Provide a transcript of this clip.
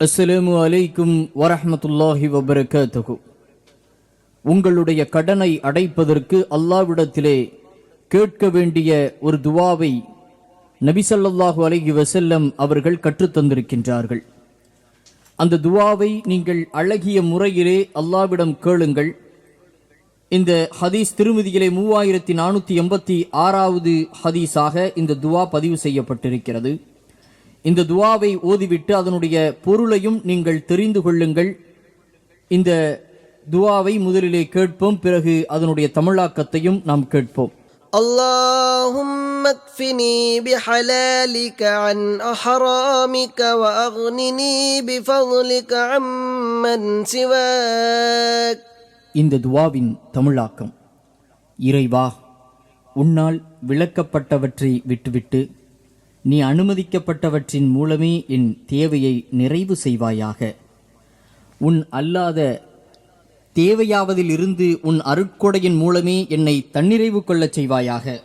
அஸ்ஸலாமு அலைக்கும் வரஹ்மத்துல்லாஹி வபரகாத்துஹு. உங்களுடைய கடனை அடைப்பதற்கு அல்லாவிடத்திலே கேட்க வேண்டிய ஒரு துவாவை நபிசல்லாஹு அலைஹி வசல்லம் அவர்கள் கற்றுத்தந்திருக்கின்றார்கள் அந்த துவாவை நீங்கள் அழகிய முறையிலே அல்லாவிடம் கேளுங்கள். இந்த ஹதீஸ் திருமதியிலே மூவாயிரத்தி நானூற்றி எண்பத்தி ஆறாவது ஹதீஸாக இந்த துவா பதிவு செய்யப்பட்டிருக்கிறது. இந்த துவாவை ஓதிவிட்டு அதனுடைய பொருளையும் நீங்கள் தெரிந்து கொள்ளுங்கள் இந்த துவாவை முதலிலே கேட்போம் பிறகு அதனுடைய தமிழாக்கத்தையும் நாம் கேட்போம் اللهم اكفني بحلالك عن حرامك واغنني بفضلك عمن سواك இந்த துவாவின் தமிழாக்கம் இறைவா உன்னால் விளக்கப்பட்டவற்றை விட்டுவிட்டு நீ அனுமதிக்கப்பட்டவற்றின் மூலமே என் தேவையை நிறைவு செய்வாயாக. உன் அல்லாத தேவையாவதிலிருந்து உன் அருட்கொடையின் மூலமே என்னை தன்னிறைவு கொள்ளச் செய்வாயாக.